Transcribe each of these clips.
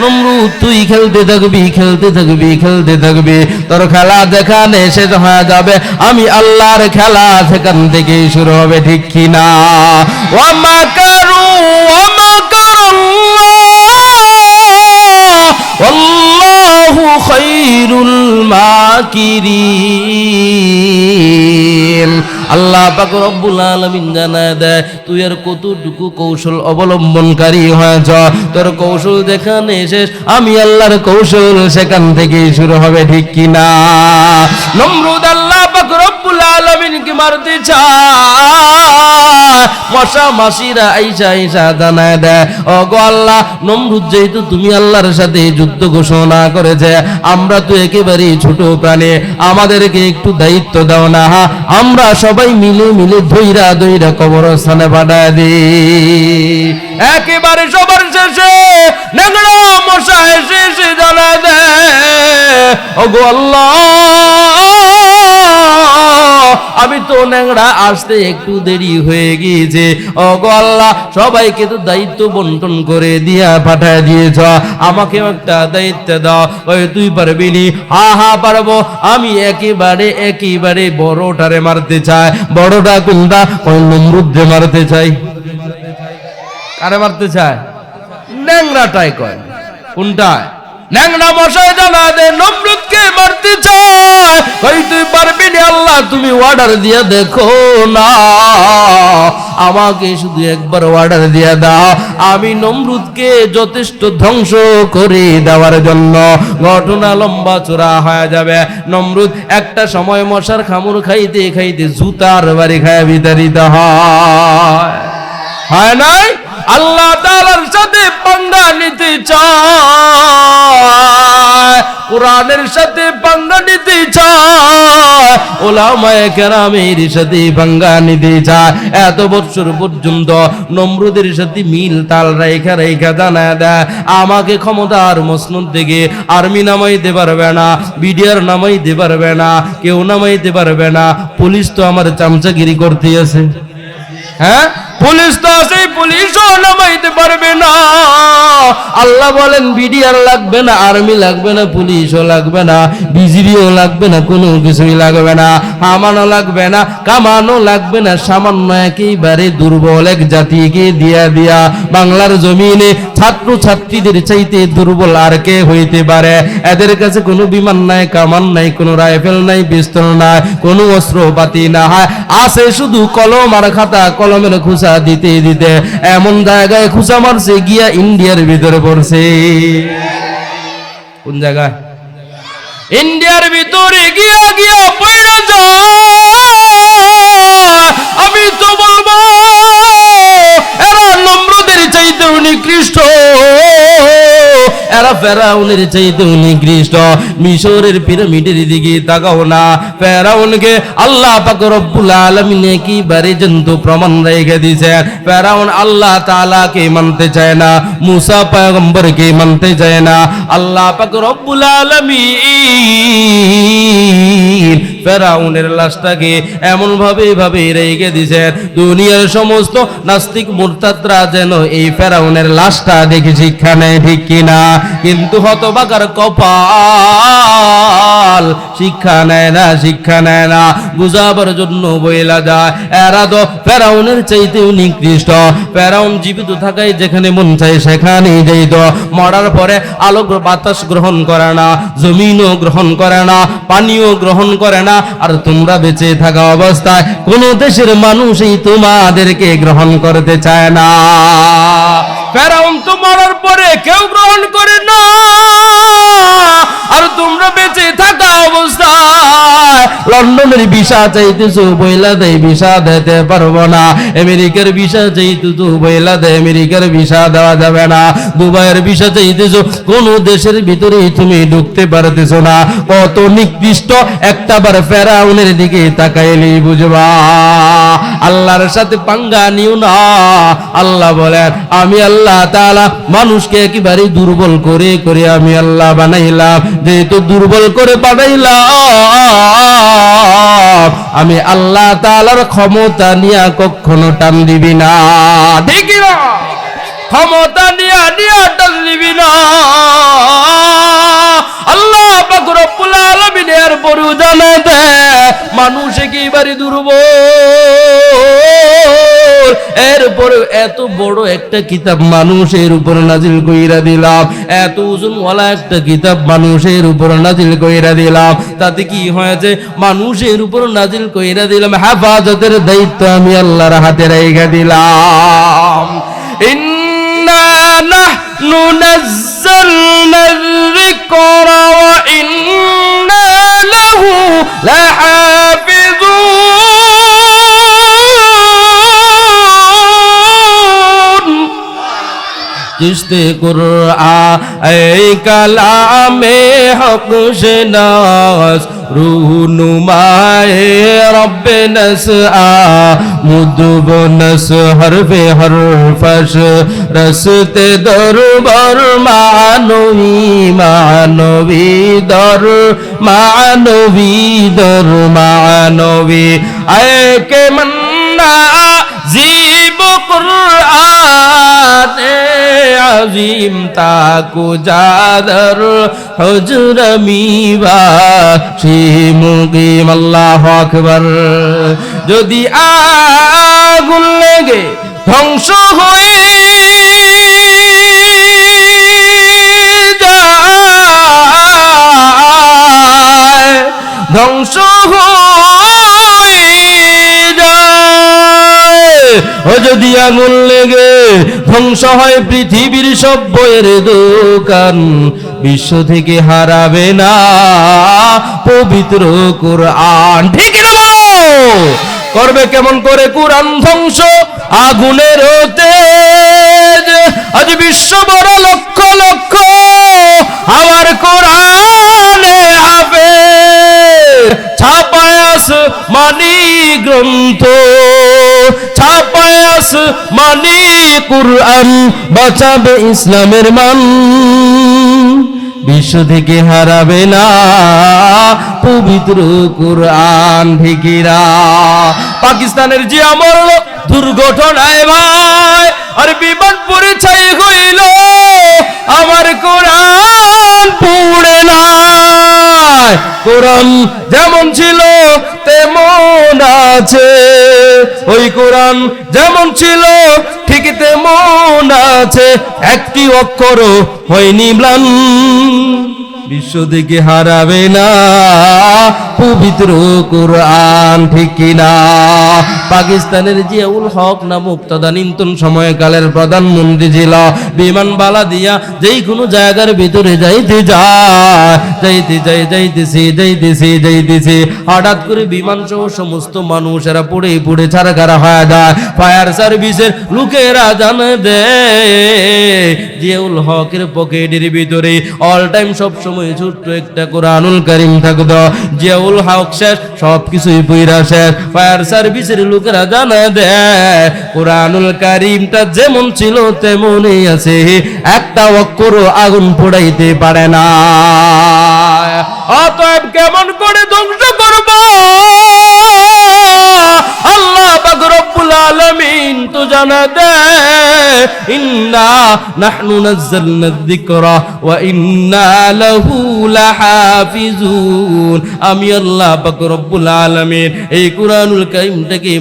নমরুদ তুই খেলতে থাকবি খেলতে থাকবি খেলতে থাকবি। তোর খেলা দেখানে শেষ হয়ে যাবে, আমি আল্লাহর খেলা সেখান থেকে শুরু হবে, ঠিক কিনা ওয়ামা কারু ওয়ামা আল্লাহু। খায়রুল মাকিরিন। আল্লাহ পাক রব্বুল আলামিন জানায় দেয়, তুই আর কতটুকু কৌশল অবলম্বনকারী হয়েছ? তোর কৌশল যেখানে শেষ, আমি আল্লাহর কৌশল সেখান থেকেই শুরু হবে, ঠিক কিনা নমরুদ আল্লাহ পাক আলামিন কি মারতে চায়। মশা মাসিরা আইসা আইসা জানায় দেয় ও গো নমরুদ যেহেতু তুমি আল্লাহর সাথে যুদ্ধ ঘোষণা করেছে, আমরা তো একেবারেই ছোট প্রাণী, আমাদেরকে একটু দায়িত্ব দাও না আমরা সবাই মিলে মিলে ধৈরা ধৈরা কবরস্থানে পাঠায় দিই। একেবারে সবার শেষে নেংড়া মশা এসে এসে জানা দেয়। আমি তো ন্যাংরা আসতে একটু দেরি হয়ে গিয়েছে। ও আল্লাহ, সবাইকে তো দায়িত্ব বন্টন করে দিয়া পাঠায় দিয়েছ। আমাকে একটা দায়িত্ব দাও। ওই তুই পারবি নি? হা হা, পারব। আমি একেবারে একেবারে বড়টারে মারতে চাই। বড়টা কোনটা ওই নমরুদ্রে মারতে চাই। কারে মারতে চায়? ন্যাংরাটাই কয়। কোনটায়? ন্যাংরা মশাই জানা দে, নমরুদকে মারতে চায়। কই, তুই পারবি না আল্লাহ? তুমি অর্ডার দিয়ে দেখো না। আমাকে শুধু একবার অর্ডার দিয়ে দাও। আমি নমরুদকে যথেষ্ট ধ্বংস করে দেওয়ার জন্য। ঘটনা লম্বা চূড়া হয়ে যাবে। নমরুদ একটা সময় মশার খামুর খাইতে খাইতে জুতার বাড়ি খায় বিতাড়িত হয়। হয় নাই? আল্লাহ তাআলার সাথে পাঙ্গা নিতে চায়। কোরআনের সাথে পাঙ্গা নিতে চায়। ওলামায়ে কেরামের সাথে পাঙ্গা নিতে চায়। এত বছর পর্যন্ত নমরুদের সাথে মিল তাল রেখা রেখা জানায় দেয়। আমাকে ক্ষমতার মসনদ থেকে আর্মি নামাইতে পারবে না, বিডিআর নামাইতে পারবে না, কেউ নামাইতে পারবে না। পুলিশ তো আমার চামচাগিরি করতে আছে। হ্যাঁ? পুলিশ তো আছে পুলিশও নামাইতে পারবে না। আল্লাহ বলেন, বিডিআর লাগবে না, আর্মি লাগবে না, পুলিশও লাগবে না, বিজিবিও লাগবে না, কোনো কিছুই লাগবে না হামানো লাগবে না কামানো লাগবে না, সামান্য একেবারে দুর্বল এক জাতিকে দিয়া দিয়া বাংলার জমিনে ছাত্র ছাত্রীদের চাইতে দুর্বল আর কে হইতে পারে? এদের কাছে কোনো বিমান নাই, কামান নাই, কোনো রাইফেল নাই, পিস্তল নাই, কোনো অস্ত্রপাতি না হয় আছে শুধু কলম আর খাতা, কলমের খুসা দিতে দিতে এমন জায়গায় খুসা মারছে, গিয়া ইন্ডিয়ার ভিতরে পড়ছে। কোন জায়গায়? ইন্ডিয়ার ভিতরে গিয়া গিয়া পড়ে যা আমি তো বলব এরা নম্রদের চাইতে নিকৃষ্ট এরা ফেরাউনের চাইতে নিকৃষ্ট মিশরের পিরামিডের দিকে তাকাও না। ফেরাউনকে আল্লাহ পাক রব্বুল আলামিন একেবারে জন্তু প্রমাণ রেখে দিয়েছেন। ফেরাউন আল্লাহ তাআলাকে মানতে চায় না, মুসা পয়গম্বরকে মানতে চায় না। আল্লাহ পাক রব্বুল আলামিন ফেরাউনের লাশটাকে এমন ভাবে ভাবে রেখে দিয়েছেন দুনিয়ার সমস্ত নাস্তিক মুরতাদরা যেন এই ফেরাউনের লাশটা দেখে শিক্ষা নেয়, ঠিক কিনা? কিন্তু হতবাকার কপাল শিক্ষা নেয় না, শিক্ষা নেয় না। বুঝাবার জন্য বইলা যায়, এরা তো ফেরাউনের চাইতেও নিকৃষ্ট। ফেরাউন জীবিত থাকায় যেখানে মন চাই সেখানেই যাইত মরার পরে আলো বাতাস গ্রহণ করে না, জমিনও গ্রহণ করে না, পানিও গ্রহণ করে না আর তোমরা বেঁচে থাকা অবস্থায় কোন দেশের মানুষই তোমাদেরকে গ্রহণ করতে চায় না। ফেরাউন তো মরার পরে কেউ গ্রহণ করে লন্ডনের ভিসা চাইতেছো বইলা দেয়, ভিসা দিতে পারব না। আমেরিকার ভিসা চাইতেছো বইলা দেয়, আমেরিকার ভিসা দেওয়া যাবে না। দুবাইয়ের ভিসা চাইতেছো কোন দেশের ভিতরে তুমি ঢুকতে পারতেছো না। কত নিকৃষ্ট একটা বার ফেরাউনের দিকে তাকাইলেই বুঝবা। আল্লাহর সাথে পাঙ্গা নিও না। আল্লাহ বলেন, আমি আল্লাহ তাআলা মানুষকে একেবারে দুর্বল করে করে আমি আল্লাহ বানাইলাম। যেহেতু দুর্বল করে বানাইলাম আমি আল্লাহ তালার ক্ষমতা নিয়ে কখনো টান দিবি না। দেখি না? ক্ষমতা নিয়ে নিয়ে টান দিবি না। আল্লাহ পাকুরবুল আলমিনের বরু জানে দেয় মানুষে কি বাড়ি দুর্বল। এরপরে এত বড় একটা কিতাব মানুষের উপর নাজিল কইরা দিলাম। এত ওজনওয়ালা একটা কিতাব মানুষের উপর নাজিল কইরা দিলাম। তাতে কি হয়েছে মানুষের উপর নাজিল কইরা দিলাম, হেফাজতের দায়িত্ব আমি আল্লাহর হাতে রেখে দিলাম। ইন্না নাহনু নাজ্জালনা যিকরা ওয়া ইন্না লাহু লাহাফিজুন কিস্তে কুরআন এই কালামে হক শনাস রুহনুমায়ে রব্ব নসআ, মুদব নস হরফে হরফশ রসতে দরবার মানবী মানবী দর মানবী দর, মানবী। আয় কে মন্না কুরআন আজিম তাকু জাদর হজর মিবা শিমুকিম আল্লাহ আকবর। যদি আগুন লেগে ধ্বংস হয়ে যায়, ধ্বংস হয়ে ও লেগে ধ্বংস হয় পৃথিবীর সব বইয়ের দোকান, বিশ্ব থেকে হারাবে না পবিত্র কোরআন। ঠিক না করবে কেমন করে কোরআন ধ্বংস? আগুনের তেজ। আজ বিশ্ব বড় লক্ষ লক্ষ আমার কোরআনে হবে ছাপায়াস মানি গ্রন্থ ছাপায়াস মানি কোরআন, বাঁচাবে ইসলামের মান। বিশ্ব থেকে হারাবে না পবিত্র কোরআন ঠিকিরা পাকিস্তানের যে আমল, দুর্ঘটনায় ভাই আর বিমান পরিচয় হইল, আমার কোরআন পুড়ে না কোরআন যেমন ছিল, তেমন আছে। ওই কোরআন যেমন ছিল, ঠিক তেমন আছে। একটি অক্ষর হয়নি ম্লান বিশ্ব থেকে হারাবে না। পবিত্র কোরআন, ঠিক কিনা পাকিস্তানের জিয়াউল হক নামক তদানীন্তন সময়কালের প্রধানমন্ত্রী ছিল। বিমান বালা দিয়া যেই কোনো জায়গার ভিতরে যাইতে যায়। যাইতে, যাই, যাইতেছি যাইতেছি যাইতেছি। হঠাৎ করে বিমান সহ সমস্ত মানুষেরা পড়ে পড়ে ছাড়াখারা হয়ে যায়। ফায়ার সার্ভিসের লোকেরা জানে দেয় জিয়াউল হকের পকেটের ভিতরে অল টাইম সব সময় ছোট্ট একটা কোরআনুল করিম থাকতো জিয়াউল হক শেষ সব কিছুই পইরা শেষ। ফায়ার সার্ভিসের লোকেরা জানা দেয়, কোরআনুল কারিমটা যেমন ছিল তেমনই আছে। একটা অক্ষরও আগুন পোড়াইতে পারে না। অতএব কেমন করে ধ্বংস করব?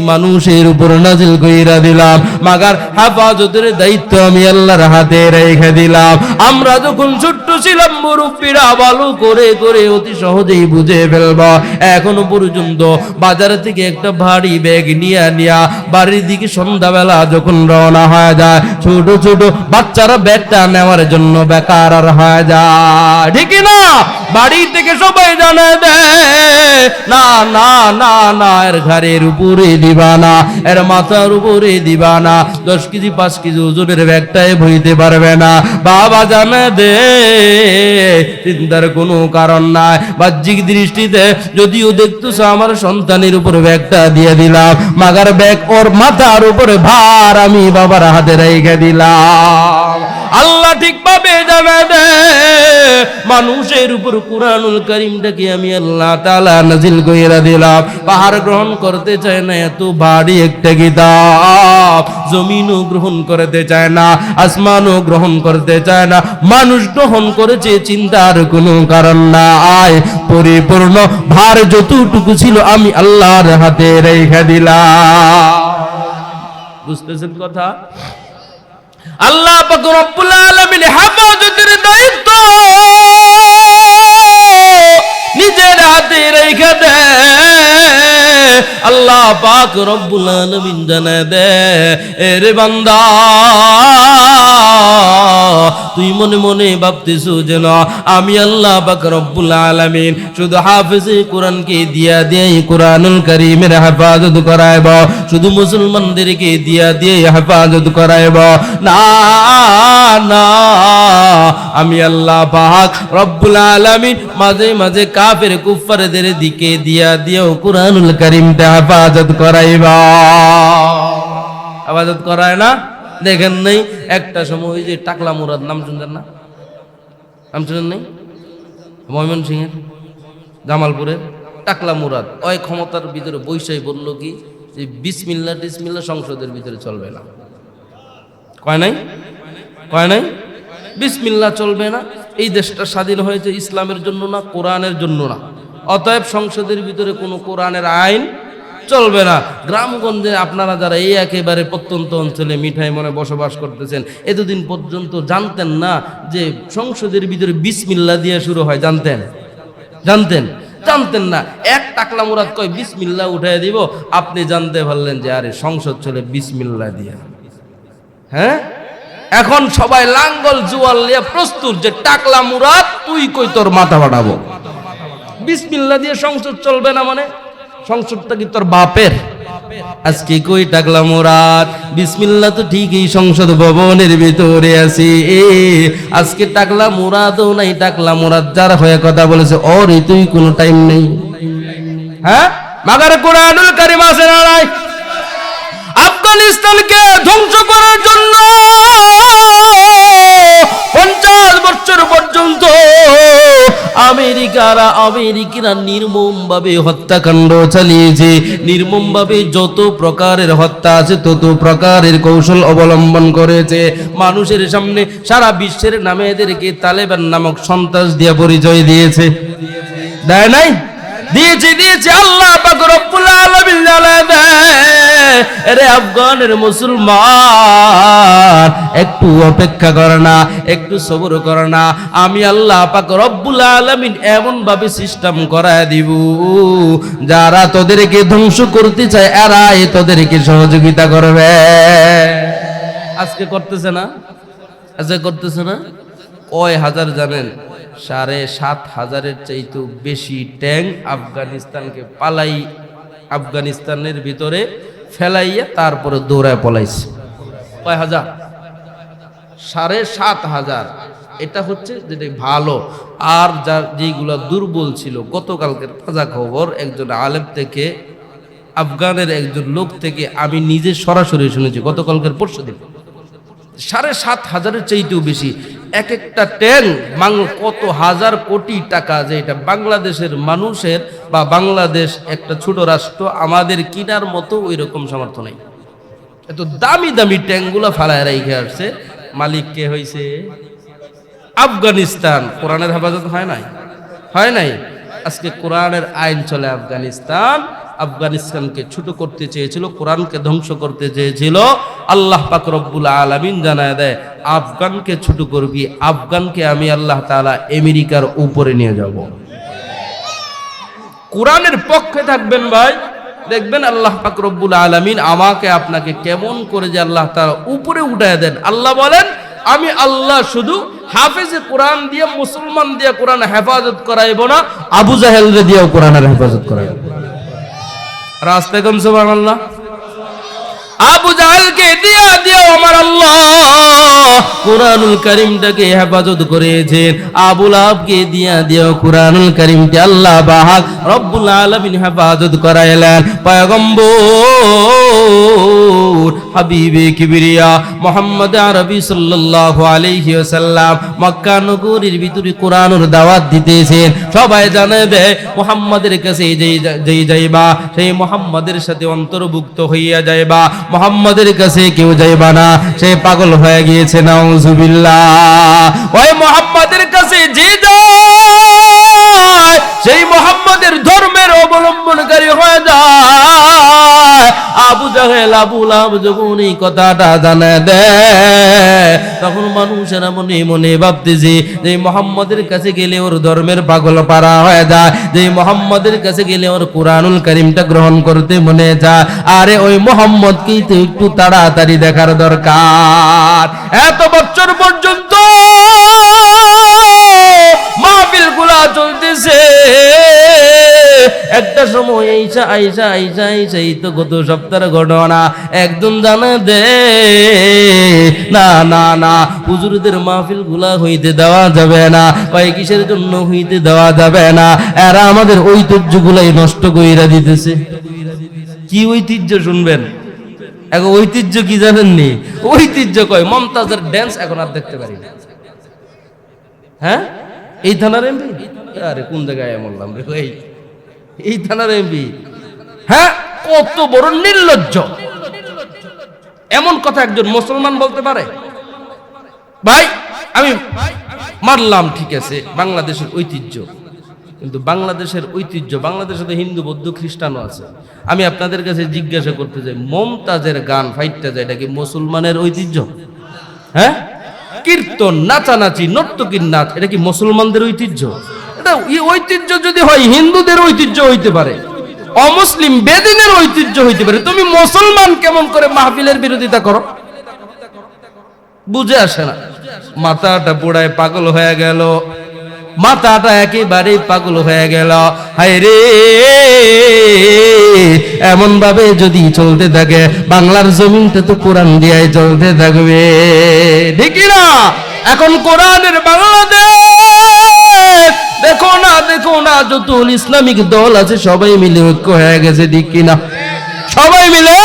মানুষের উপর নাজিল কইরা দিলাম, মাগার হেফাজতের দায়িত্ব আমি আল্লাহর হাতে রেখে দিলাম। আমরা যখন ছোট্ট ছিলাম, মুরব্বীরা ভালো করে করে অতি সহজেই বুঝে ফেলব। এখনও পর্যন্ত বাজার থেকে একটা ভারী ব্যাগ নিয়ে নিয়া বাড়ির দিকে সন্ধ্যাবেলা যখন রওনা হয়ে যায়, ছোট ছোট বাচ্চারা ব্যাগটা নেওয়ার জন্য বেকার হয়ে যায়। ঠিক না বাড়ি থেকে সবাই জানা দেয় না না না না, এর ঘরের উপরে দিবা না এর মাথার উপরে দিবা না দশ কেজি, পাঁচ কেজি ওজনের ব্যাগটাই বইতে পারবে না। বাবা জানে দে, চিন্তার কোনো কারণ নাই। বাহ্যিক দৃষ্টিতে যদিও দেখতেছো আমার সন্তানের উপর ব্যাগটা দিয়ে দিলাম, মাগার ব্যাগ ওর মাথার উপরে ভার আমি বাবার হাতে রেখে দিলাম। আল্লাহ ঠিকভাবে জানে দে। মানুষের উপর কোরআনুল করিমটাকে আমি আল্লাহ তাআলা নাজিল কইরা দিলাম। পাহাড় গ্রহণ করতে চায় না, এত ভারী একটা কিতাব। জমিনও গ্রহণ করতে চায় না, আসমানও গ্রহণ করতে চায় না। মানুষ গ্রহণ করেছে চিন্তার কোনো কারণ নাই। পরিপূর্ণ ভার যতটুকু ছিল আমি আল্লাহর হাতে রেখে দিলাম। বুঝতেছেন কথা? আল্লাহ আলামিন হেফাজতের দায়িত্ব নিজের হাতে রেখে দে। আল্লাহ পাক রব্বুল আলামিন জানে দে, এর বান্দা। তুই মনে মনে ভাবতেছো যেন আমি আল্লাহ পাক রব্বুল আলামিন শুধু হাফেজে কোরআনকে দিয়া দিয়ে কোরআনুল কারীমের হেফাজত করাইব, শুধু মুসলমানদেরকে দিয়া দিয়ে হেফাজত করাইব। না না, আমি আল্লাহ পাক রব্বুল আলামিন মাঝে মাঝে কাফের কুফারদের দিকে দিয়া দিয়েও কোরআনুল কারীমটা হেফাজত করাইবা। হেফাজত করায় না? দেখেন নাই? একটা সময় ওই যে টাকলা মুরাদ, নাম শুনছেন না? নাম শুনেন নাই? ময়মন সিংয়ের জামালপুরের টাকলা মুরাদ। ওই ক্ষমতার ভিতরে বৈশাই বলল কি, যে বিসমিল্লা টিসমিল্লা সংসদের ভিতরে চলবে না। কয় নাই? কয় নাই? বিসমিল্লা চলবে না। এই দেশটা স্বাধীন হয়েছে ইসলামের জন্য না, কোরআনের জন্য না। অতএব সংসদের ভিতরে কোনো কোরআনের আইন চলবে না। গ্রামগঞ্জে আপনারা যারা এই একেবারে প্রত্যন্ত অঞ্চলে মিঠাই মনে বসবাস করতেছেন, এতদিন পর্যন্ত জানতেন না যে সংসদের ভিতরে বিসমিল্লা দিয়ে শুরু হয়। জানতেন? জানতেন? জানতেন না। এক টাকলা মুরাদ কয়, বিসমিল্লা উঠাই দিব। আপনি জানতে পারলেন যে, আরে সংসদ চলে বিসমিল্লা দিয়া। হ্যাঁ? এখন সবাই লাঙ্গল জুয়াল নিয়ে প্রস্তুত যে, টাকলা মুরাদ, তুই কই তোর মাথা বাড়াবো? বিসমিল্লা দিয়ে সংসদ চলবে না মানে? সংসদটা কি তোর বাপের? আজকে কই টাকলা মুরাদ? বিসমিল্লা তো ঠিকই সংসদ ভবনের ভিতরে আছি। আজকে টাকলা মুরাদও নাই টাকলা মুরাদ। যার হয়ে কথা বলেছে ওর তুই কোনো টাইম নেই। হ্যাঁ? মাগার কোরআনুল কারিম আছে না নাই? আফগানিস্তানকে ধ্বংস করার জন্য পঞ্চাশ বছর পর্যন্ত আমেরিকারা আমেরিকারা নির্মম ভাবে হত্যাকাণ্ড চালিয়েছে। নির্মম ভাবে যত প্রকারের হত্যা আছে, তত প্রকারের কৌশল অবলম্বন করেছে। মানুষের সামনে সারা বিশ্বের নামে এদেরকে তালেবান নামক সন্ত্রাস দিয়ে পরিচয় দিয়েছে। দেয় নাই? দিয়েছে দিয়েছে, আল্লাহ আরে আফগানের মুসলমান, একটু অপেক্ষা করে না, একটু সবর করে না, আমি আল্লাহ পাক রব্বুল আলামিন এমন ভাবে সিস্টেম করায় দিব। যারা তোদেরকে ধ্বংস করতে চায়, এরাই তোদেরকে সহযোগিতা করবে। আজকে করতেছে না? আজকে করতেছে না? কয় হাজার জানেন? সাড়ে সাত হাজারের চাইতেও বেশি ট্যাঙ্ক আফগানিস্তানকে পালাই, আফগানিস্তানের ভিতরে ফেলাইয়া তারপরে দৌড়ায় পলাইছে। কয় হাজার? সাড়ে সাত হাজার। এটা হচ্ছে যেটা ভালো। আর যা যেগুলো দুর্বল ছিল, গতকালকের তাজা খবর, একজন আলেম থেকে, আফগানের একজন লোক থেকে আমি নিজে সরাসরি শুনেছি, গতকালকের পরশু দিন সাড়ে সাত হাজারের চাইতেও বেশি। এক একটা ট্যাঙ্ক কত হাজার কোটি টাকা যে এটা বাংলাদেশের মানুষের বা বাংলাদেশ একটা ছোট রাষ্ট্র, আমাদের কিনার মতো ওই রকম সামর্থ্য নেই। এত দামি দামি ট্যাঙ্কগুলো ফালায় রেখে আসছে। মালিক কে হয়েছে আফগানিস্তান। কোরআনের হেফাজত হয় নাই? হয় নাই। আজকে কোরআনের আইন চলে আফগানিস্তান। আফগানিস্তানকে ছোট করতে চেয়েছিল, কোরআনকে ধ্বংস করতে চেয়েছিল। আল্লাহ পাক রব্বুল আলামিন জানায় দেয়, আফগানকে ছোট করবি, আফগানকে আমি আল্লাহ তাআলা আমেরিকার উপরে নিয়ে যাব। কোরআনের পক্ষে থাকবেন ভাই, দেখবেন আল্লাহ পাক রব্বুল আলামিন আমাকে আপনাকে কেমন করে যে আল্লাহ তাআলা উপরে উঠায় দেন। আল্লাহ বলেন, আমি আল্লাহ শুধু হাফেজে কোরআন দিয়ে, মুসলমান দিয়ে কোরআন হেফাজত করাইব না, আবু জাহেল দিয়েও কোরআনের হেফাজত করাইব। রাস্তায় কম সুবহানাল্লাহ। আবু জাহেলকে দিয়া কোরআনুল করিমটাকে হেফাজত করেছেন। আবুল আবকে দিয়া দিয়া কোরআনুল করিমকে আল্লাহ বাহাক রব্বুল আলামিন হেফাজত করাইলেন। পয়গম্বর হাবিবে আরবি মক্কা নগরীর ভিতরে কোরআনের দাওয়াত দিতেছেন। সবাই জানে দে মোহাম্মদের কাছে যেই যেই যাইবা, সেই মোহাম্মদের সাথে অন্তর্ভুক্ত হইয়া যাইবা। মোহাম্মদের কাছে কেউ যাইবা না, সে পাগল হয়ে গিয়েছে নাউজুবিল্লাহ ওই মোহাম্মদের কাছে যে যায় সেই মোহাম্মদের ধর্মের অবলম্বনকারী হয়ে যায়। আবু জাহেল, আবু লাভ যখন এই কথাটা জানা দেয় তখন মানুষেরা মনে মনে ভাবতেছে, যে মোহাম্মদের কাছে গেলে ওর ধর্মের পাগল পারা হয়ে যায়, যে মোহাম্মদের কাছে গেলে ওর কোরআনুল করিমটা গ্রহণ করতে মনে যায়। আরে ওই মোহাম্মদকেই তো একটু তাড়াতাড়ি দেখার দরকার। এত বছর পর্যন্ত একটা সময় আইসা আইসা আইসা আইসা এই তো গত সপ্তাহের ঘটনা। একজন জানা দে, না না না, হুজুরদের মাহফিলগুলা হইতে দেওয়া যাবে না কয় কিসের জন্য হইতে দেওয়া যাবে না? এরা আমাদের ঐতিহ্য গুলাই নষ্ট কইরা দিতেছে। কি ঐতিহ্য শুনবেন? এখন ঐতিহ্য কি জানেননি? ঐতিহ্য কয়, মমতাজের ড্যান্স এখন আর দেখতে পারি না। হ্যাঁ? এই থানার এমপি? আরে কোন জায়গায় বললাম রে এই এই থানার এমপি হ্যাঁ কত বড় নির্লজ্জ। এমন কথা একজন মুসলমান বলতে পারে? ভাই, আমি মানলাম ঠিক আছে, বাংলাদেশের ঐতিহ্য। কিন্তু বাংলাদেশের ঐতিহ্য, বাংলাদেশে তো হিন্দু, বৌদ্ধ, খ্রিস্টানও আছে। আমি আপনাদের কাছে জিজ্ঞাসা করতে চাই, মমতাজের গান, ফাইটটা যায়, এটা কি মুসলমানের ঐতিহ্য? হ্যাঁ? কীর্তন, নাচানাচি, নর্তকীর নাচ, এটা কি মুসলমানদের ঐতিহ্য? এটা এই ঐতিহ্য যদি হয়, হিন্দুদের ঐতিহ্য হইতে পারে, অমুসলিম বেদিনের ঐতিহ্য হইতে পারে। তুমি মুসলমান কেমন করে মাহফিলের বিরোধিতা করো? বুঝে আসে না। মাথাটা পোড়ায় পাগল হয়ে গেল। মাথাটা একেবারে পাগল হয়ে গেল। হায় রে! এমন ভাবে যদি চলতে থাকে, বাংলার জমিনটা তো কোরআন দিয়ে চলতে থাকবে। ঠিকই না? এখন কোরআনের বাংলাদেশ দেখো না দেখো না যত ইসলামিক দল আছে, সবাই মিলে ঐক্য হয়ে গেছে, ঠিক কিনা? সবাই মিলে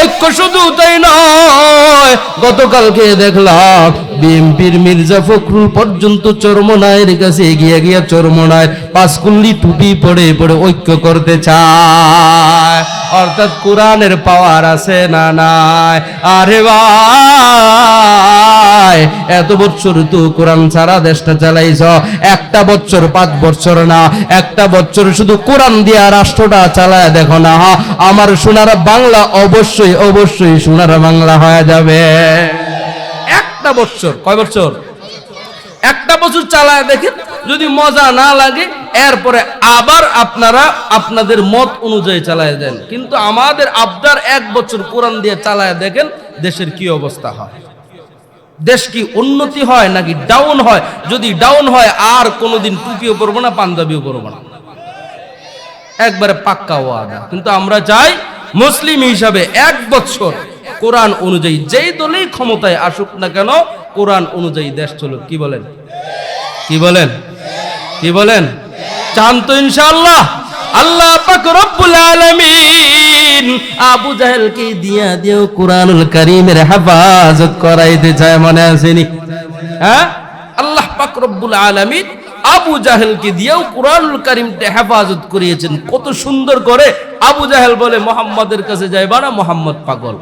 ঐক্য শুধু তাই নয়। গতকালকে দেখলাম, বিএনপির মির্জা ফখরুল পর্যন্ত চরমনায়ের কাছে এগিয়ে গিয়ে চরমনায় পাঁচকুল্লি টুপি পড়ে পড়ে ঐক্য করতে চায়। অর্থাৎ কোরআনের পাওয়ার আছে না নাই? আরে ভাই এত বছর তো কোরআন ছাড়া দেশটা চালাইছ। একটা বছর পাঁচ বছর না একটা বছর শুধু কোরআন দিয়া রাষ্ট্রটা চালায় দেখো না হা, আমার সোনার বাংলা অবশ্যই অবশ্যই সোনার বাংলা হয়ে যাবে। একটা বছর কয় বছর একটা বছর চালায় দেখেন যদি মজা না লাগে এরপরে আবার আপনারা আপনাদের মত অনুযায়ী চালায় দেন। কিন্তু আমাদের আবদার এক বছর কোরআন দিয়ে চালায় দেখেন দেশের কি অবস্থা হয়। দেশ কি উন্নতি হয় নাকি ডাউন হয়? যদি ডাউন হয়, আর কোনোদিন টুপিও পরবো না, পাঞ্জাবিও পরবো না। একবারে পাক্কা ওয়াদা। কিন্তু আমরা চাই মুসলিম হিসাবে এক বছর কোরআন অনুযায়ী, যেই দলেই ক্ষমতায় আসুক না কেন, কোরআন অনুযায়ী দেশ চলুক। কি বলেন? কি বলেন? কি বলেন? চান তো ইনশাআল্লাহ। আল্লাহ পাক রব্বুল আলামিন আবু জাহেলকে দিয়া দিও কোরআনুল কারীমের হেফাজত করাইতে চায় মনে আসেনি হ্যাঁ? আল্লাহ পাক রব্বুল আলামিন আবু জাহেলকে দিয়েও কোরআনুল কারীমটা হেফাজত করিয়েছেন। কত সুন্দর করে আবু জাহেল বলে, মোহাম্মদের কাছে যাইবা না, মোহাম্মদ পাগল।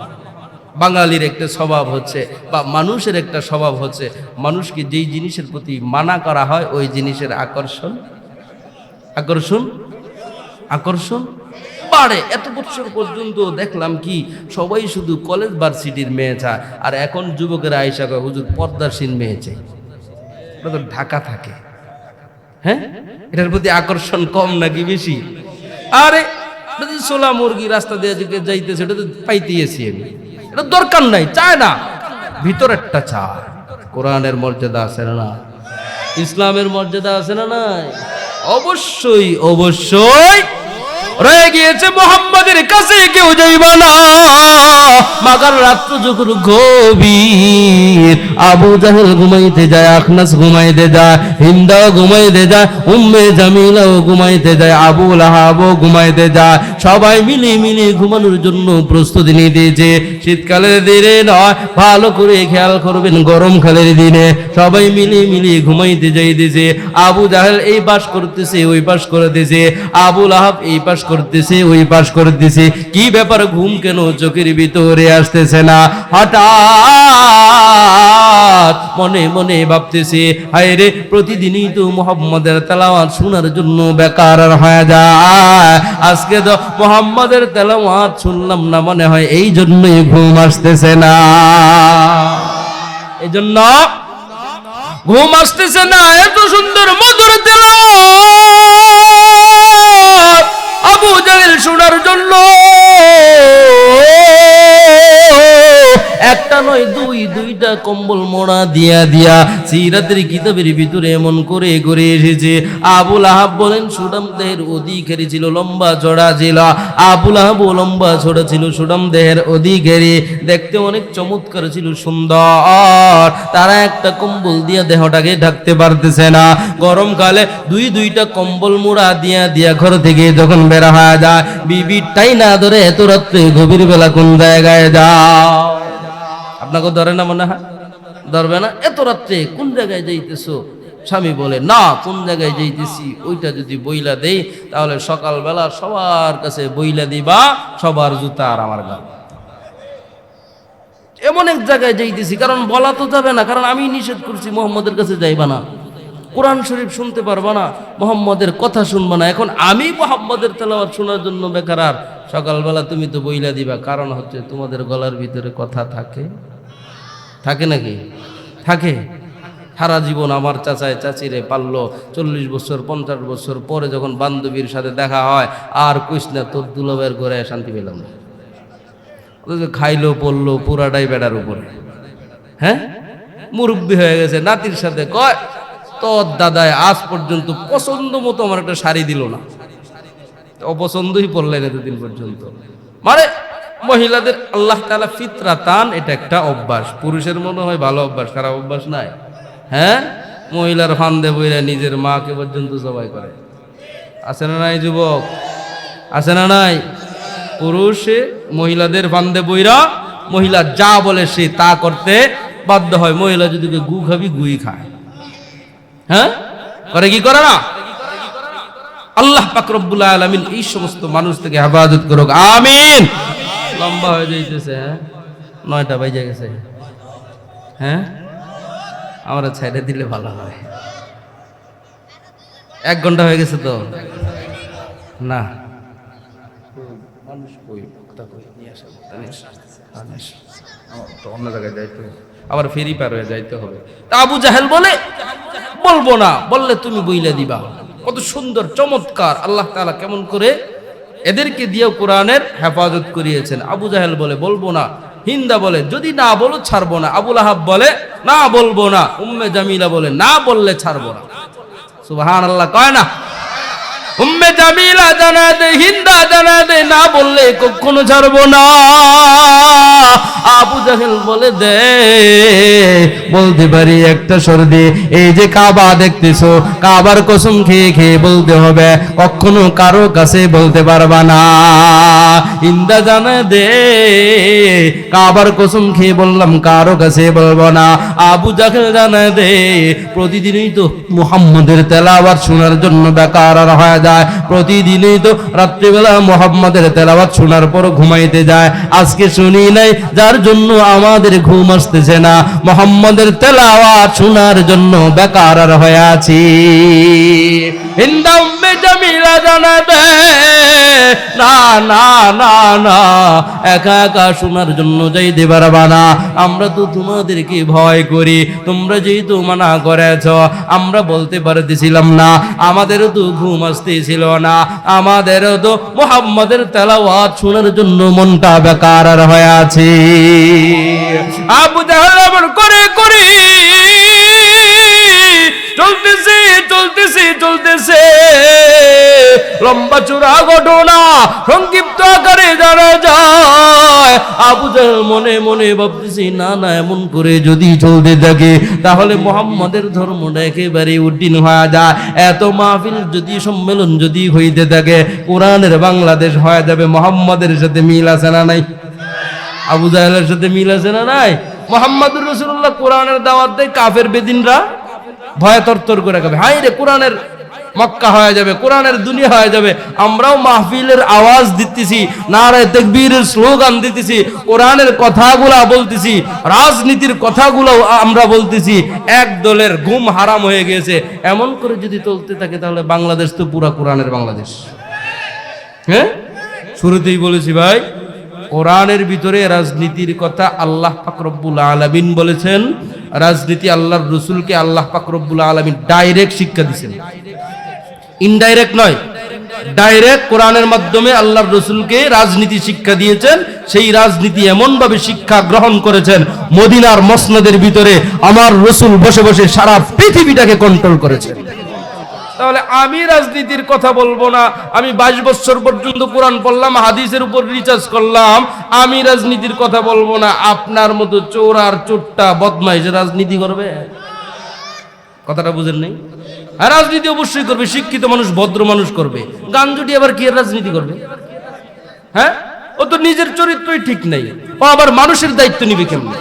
বাঙালির একটা স্বভাব হচ্ছে, বা মানুষের একটা স্বভাব হচ্ছে, মানুষকে যেই জিনিসের প্রতি মানা করা হয়, ওই জিনিসের আকর্ষণ। আকর্ষণ? আকর্ষণ? বাড়ে এত বছর পর্যন্ত দেখলাম কি, সবাই শুধু কলেজ ভার্সিটির মেয়ে চায়, আর এখন যুবকেরা আইসা কয়, হুজুর পর্দাসীন মেয়ে চাই। ঢাকা থাকে। হ্যাঁ? এটার প্রতি আকর্ষণ কম নাকি বেশি? আরে সোলা মুরগি রাস্তা দিয়ে দিকে যাইতেছে, এটা তো পাইতেছি আমি। এটা দরকার নাই, চায় না। ভিতর ভিতরেরটা চায়। কোরআনের মর্যাদা আছে না না ইসলামের মর্যাদা আছে না নাই? অবশ্যই অবশ্যই রয়ে গিয়েছে মোহাম্মদের কাছে, কেউ যাইবা না। মাগার রাত্র যখন গভীর, আবু জাহেল ঘুমাইতে যায়, আখনাস ঘুমাইতে যায় হিন্দাও ঘুমাইতে যায়, উম্মে জামিলাও ঘুমাইতে যায়, আবু লাহাবও ঘুমাইতে যায়। সবাই মিলে মিলে ঘুমানোর জন্য প্রস্তুতি নিতেছে। শীতকালের দিনে নয়, ভালো করে খেয়াল করবেন গরমকালের দিনে। সবাই মিলে মিলে ঘুমাইতে যাইতেছে। আবু জাহেল এই পাশ করতেছে, ওই পাশ করতেছে। আবু লাহাব এই পাশ করতেছে, ওই পাশ করতেছে। কি ব্যাপার, ঘুম কেন চোখের ভিতরে আসতেছে না? হঠাৎ মনে মনে ভাবতেছে, হায় রে, প্রতিদিনই তো মোহাম্মদের তেলাওয়াত শোনার জন্য বেকার হয়ে যায়। আজকে তো মোহাম্মদের তেলাওয়াত শুনলাম না, মনে হয় এই জন্যই ঘুম আসতেছে না। এই জন্য ঘুম আসতেছে না, এত সুন্দর মধুর তেলাওয়াত। আবু জাহেল শোনার জন্য। নয়, দুই, দুইটা কম্বল মোড়া দিয়া দিয়া সিরাতের কিতাবের ভিতরে এমন করে করে এসেছে। আবুল আহাব বলেন সুডাম দেহের অধিকারী ছিল, লম্বা চড়া ছিল। আবুল আহাব লম্বা চড়া ছিল সুডাম দেহের অধিকারী। দেখতে অনেক চমৎকার ছিল, সুন্দর। তারা একটা কম্বল দিয়া দেহটাকে ঢাকতে পারতেছে না। গরমকালে দুই, দুইটা কম্বল মোড়া দিয়া দিয়া ঘর থেকে যখন বের হয়ে যায় বিবিটাই না ধরে এত রাত্রে গভীর বেলা কোন জায়গায় যাও আপনাকে ধরে না মনে হয়? ধরবে না? এত রাত্রে কোন জায়গায় যাইতেছো? স্বামী বলে, না, কোন জায়গায় যাইতেছি? ওইটা যদি বইলা দেই, তাহলে সকালবেলা সবার কাছে বইলা দিবা, সবার জুতা আর আমার গাল। এমন এক জায়গায় যাইতেছি, কারণ বলা তো যাবে না, কারণ আমি নিষেধ করছি, মোহাম্মদের কাছে যাইবা না। কোরআন শরীফ শুনতে পারবা না, মোহাম্মদের কথা শুনবা না। এখন আমি মোহাম্মদের তেলাওয়াত শোনার জন্য বেকার আর সকালবেলা তুমি তো বইলা দিবা, কারণ হচ্ছে তোমাদের গলার ভিতরে কথা থাকে। থাকে নাকি? থাকে। সারা জীবন আমার চাচায় চাচিরে পারল চল্লিশ বছর, পঞ্চাশ বছর পরে যখন বান্ধবীর সাথে দেখা হয়, আর কইস না, তোর দুলবের ঘরে শান্তি পেলাম না। খাইলো, পড়ল, পুরাটাই বেড়ার উপরে। হ্যাঁ? মুরব্বী হয়ে গেছে, নাতির সাথে কয়, তোর দাদায় আজ পর্যন্ত পছন্দ মতো আমার একটা শাড়ি দিল না। অপছন্দই পড়লেন এতদিন পর্যন্ত। মানে মহিলাদের আল্লাহ তালা ফিতরা তান এটা একটা অভ্যাস। পুরুষের মনে হয় ভালো অভ্যাস, খারাপ অভ্যাস নাই। হ্যাঁ? মহিলার ফান্দে বইরা নিজের মাকে পর্যন্ত সবাই করে। আছে না নাই, যুবক? আছে না নাই? পুরুষে মহিলাদের ফান্দে বইরা মহিলা যা বলে সে তা করতে বাধ্য হয়। মহিলা যদি গু খাবি, গুই খায়। হ্যাঁ? করে কি করে না? আল্লাহ পাক রব্বুল আলামিন এই সমস্ত মানুষ থেকে হেফাজত করুক। আমিন। লম্বা হয়ে যাইতেছে হ্যাঁ? নয়টা বাজে গেছে। হ্যাঁ? আমরা ছেড়ে দিলে ভালো হয়। এক ঘণ্টা হয়ে গেছে তো? না। আবার ফেরি পার হয়ে যাইতে হবে। আবু জাহেল বলে, বলব না, বললে তুমি বইলে দিবা। কত সুন্দর, চমৎকার। আল্লাহ তালা কেমন করে এদেরকে দিয়েও কোরআনের হেফাজত করিয়েছেন। আবু জাহেল বলে, বলব না। হিন্দা বলে, যদি না বলো, ছাড়বো না। আবুল আহাব বলে, না বলব না। উম্মে জামিলা বলে, না বললে ছাড়বো না। সুবাহান আল্লাহ কয় না? উম্মে জামিলা জানা দে, হিন্দা জানা দে, না বললে কখনো ছাড়বো না। আবু জাহেল বলে, দে, বলতে পারি একটা সর্দি। এই যে কাবা দেখতেছো, কাবার কসম খেয়ে খেয়ে বলতে হবে, কখনো কারও কাছে বলতে পারবা না। হিন্দা জানা দে, কাবার কসম খেয়ে বললাম, কারও কাছে বলব না। আবু জাহেল জানা দে, প্রতিদিনই তো মুহাম্মদের তেলাওয়াত শোনার জন্য বেকার আর হয়ে যায়, প্রতিদিনই তো রাত্রিবেলা মোহাম্মদের তেলাওয়াত শোনার পর ঘুমাইতে যায়। আজকে শুনি নাই, যার জন্য আমাদের ঘুম আসতেছে না। মোহাম্মদের তেলাওয়াত শোনার জন্য বেকার আর হয়ে আছি। হিন্দাম্মে আমরা তো তোমাদেরকে ভয় করি, তোমরা যেহেতু মানা করেছ, আমরা বলতে পারতেছিলাম না। আমাদেরও তো ঘুম আসতেছিল না। আমাদেরও তো মোহাম্মদের তেলাওয়াত শোনার জন্য মনটা বেকার হয়ে আছে। আবু জাহাল করে, করি চলতেছে চলতেছে চলতেছে। লম্বা চূড়া ঘটনা সংক্ষিপ্ত আকারে জানা যায়। আবু জাহেল মনে মনে ভাবতেছি, না না, এমন করে যদি চলতে থাকে, তাহলে মোহাম্মদের ধর্মটা একেবারে উদ্দিন হয়ে যায়। এত মাহফিল যদি, সম্মেলন যদি হইতে থাকে, কোরআনের বাংলাদেশ হয়ে যাবে, মোহাম্মদের সাথে মিল আছে না নাই? আবু জাহেলের সাথে মিল আছে না নাই? মোহাম্মদুর রসুল্লাহ কোরআনের দাওয়াত দেয় কাফের বেদিনরা। ভয় তরতর করে খাবে। হাই রে, কোরআনের মক্কা হয়ে যাবে, কোরআনের দুনিয়া হয়ে যাবে। আমরাও মাহফিলের আওয়াজ দিতেছি, নারায় তেকবীরের স্লোগান দিতেছি, কোরআনের কথাগুলা বলতেছি, রাজনীতির কথাগুলো আমরা বলতেছি। এক দলের ঘুম হারাম হয়ে গেছে এমন করে যদি চলতে থাকে, তাহলে বাংলাদেশ তো পুরা কোরআনের বাংলাদেশ। হ্যাঁ? শুরুতেই বলেছি ভাই কোরআনের ভিতরে রাজনীতির কথা আল্লাহ ফাকরব্বুল আলমিন বলেছেন। রাজনীতি আল্লাহর রসুলকে আল্লাহ ফাকরব্বুল আলমিন ডাইরেক্ট শিক্ষা দিচ্ছেন ইনডাইরেক্ট নয়, ডাইরেক্ট কোরআনের মাধ্যমে আল্লাহর রসুলকে রাজনীতি শিক্ষা দিয়েছেন, সেই রাজনীতি এমনভাবে শিক্ষা গ্রহণ করেছেন, মদিনার মসনদের ভিতরে আমার রসুল বসে বসে সারা পৃথিবীটাকে কন্ট্রোল করেছেন। তাহলে আমি রাজনীতির কথা বলব না। আমি বাইশ বছর পর্যন্ত কোরআন পড়লাম, হাদিসের উপর রিচার্জ করলাম। আমি রাজনীতির কথা বলব না। আপনার মতো চোর আর চোরটা বদমাইশ রাজনীতি করবে? কথাটা বুঝেন নেই? রাজনীতি অবশ্যই করবে, শিক্ষিত মানুষ ভদ্র মানুষ করবে। গান জুটি আবার কি রাজনীতি করবে? হ্যাঁ? ও তো নিজের চরিত্রই ঠিক নেই। ও আবার মানুষের দায়িত্ব নিবে কেমন?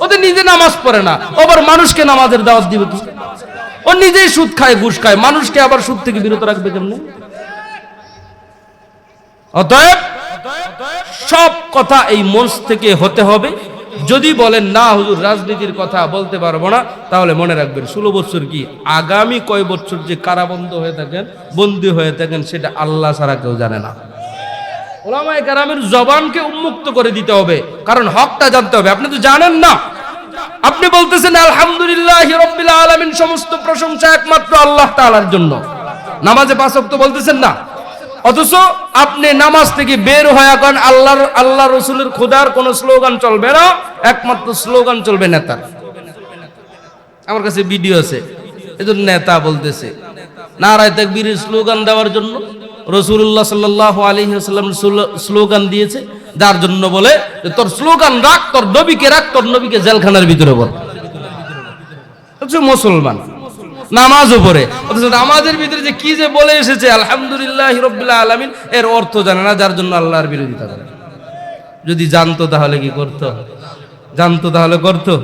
ওদের নিজে নামাজ পড়ে না। ও আবার মানুষকে নামাজের দাওয়াত দিবে কি? ও নিজেই সুদ খায়, ঘুষ খায়। মানুষকে আবার সুদ থেকে বিরত রাখবে কেমনে? অতএব সব কথা এই মঞ্চ থেকে হতে হবে। যদি বলেন, না, হুজুর, রাজনীতির কথা বলতে পারব না, তাহলে মনে রাখবেন, ষোলো বছর কি আগামী কয় বছর যে কারাবন্ধ হয়ে থাকেন, বন্দী হয়ে থাকেন, সেটা আল্লাহ ছাড়া কেউ জানে না। ওলামায় কারামের জবানকে উন্মুক্ত করে দিতে হবে। কারণ হকটা জানতে হবে। আপনি তো জানেন না আপনি বলতেছেন, আলহামদুলিল্লাহ রব্বিল আলামিন সমস্ত প্রশংসা একমাত্র আল্লাহ তাআলার জন্য। নামাজে পাঁচ ওয়াক্ত বলতেছেন না? অথচ আপনি নামাজ থেকে বের হয়ে এখন আল্লাহর আল্লাহ রসুলের খোদার কোন স্লোগান চলবে না, একমাত্র স্লোগান চলবে নেতা। আমার কাছে ভিডিও আছে এজন্য নেতা বলতেছে, নারায় তাকবীরের স্লোগান দেওয়ার জন্য রসুল্লাহ সাল্লাহ আলী সাল্লাম স্লোগান দিয়েছে যার জন্য বলে তোর স্লোগান রাখ, তোর নবীকে রাখ, তোর নবীকে জেলখানার ভিতরে বল। মুসলমান নামাজ উপরে অথচ নামাজের ভিতরে যে কি যে বলে এসেছে, আলহামদুলিল্লাহ হিরবুল্লাহ আলমিন, এর অর্থ জানে না, যার জন্য আল্লাহর বিরোধিতা করে। যদি জানতো তাহলে কি করতো? জানতো তাহলে করতো?